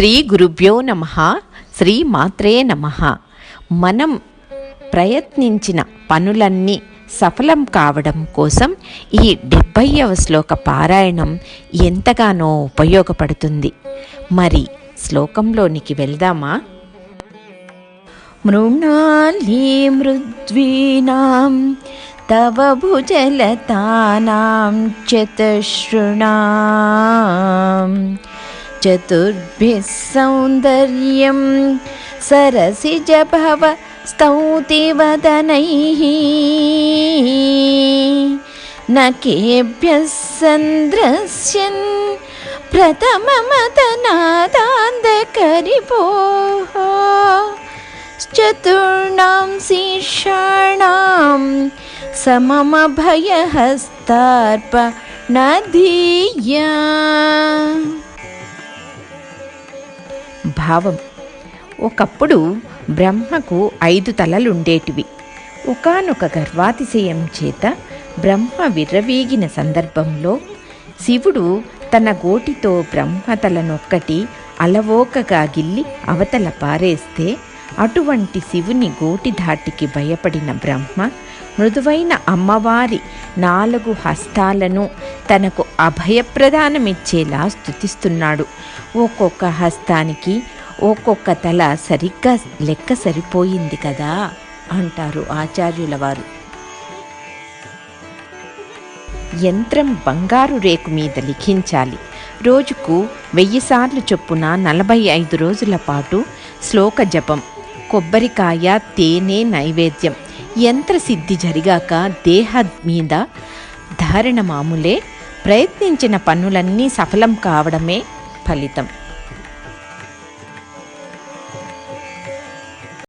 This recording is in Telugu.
శ్రీ గురుభ్యో నమ శ్రీ మాత్రే నమ. మనం ప్రయత్నించిన పనులన్నీ సఫలం కావడం కోసం ఈ డెబ్బైవ శ్లోక పారాయణం ఎంతగానో ఉపయోగపడుతుంది. మరి శ్లోకంలోనికి వెళ్దామా? మృణాలి మృద్వీనాం తవ భుజలతానాం చతుశ్రుణాం. चतुर्भिः सौन्दर्यं सरसिजभव स्तौतिवदनैः। न केभ्यः सन्द्रस्यन् प्रथममतनादाकरिभोः चतुर्णां शीर्षाणां सममभयहस्तार्पण धिया భావం. ఒకప్పుడు బ్రహ్మకు ఐదు తలలుండేటివి. ఒకానొక గర్వాతిశయం చేత బ్రహ్మ విర్రవీగిన సందర్భంలో శివుడు తన గోటితో బ్రహ్మ తలనొక్కటి అలవోకగా గిల్లి అవతల పారేస్తే అటువంటి శివుని గోటి ధాటికి భయపడిన బ్రహ్మ మృదువైన అమ్మవారి నాలుగు హస్తాలను తనకు అభయప్రదానమిచ్చేలా స్థుతిస్తున్నాడు ఒక్కొక్క హస్తానికి ఒక్కొక్క తల సరిగ్గా లెక్క సరిపోయింది కదా అంటారు ఆచార్యుల వారు. యంత్రం బంగారు రేకు మీద లిఖించాలి. రోజుకు వెయ్యిసార్లు చొప్పున నలభై ఐదు రోజుల పాటు శ్లోక జపం. కొబ్బరికాయ తేనె నైవేద్యం. యంత్రసిద్ధి జరిగాక దేహ మీద ధారణ మామూలే. ప్రయత్నించిన పనులన్నీ సఫలం కావడమే ఫలితం.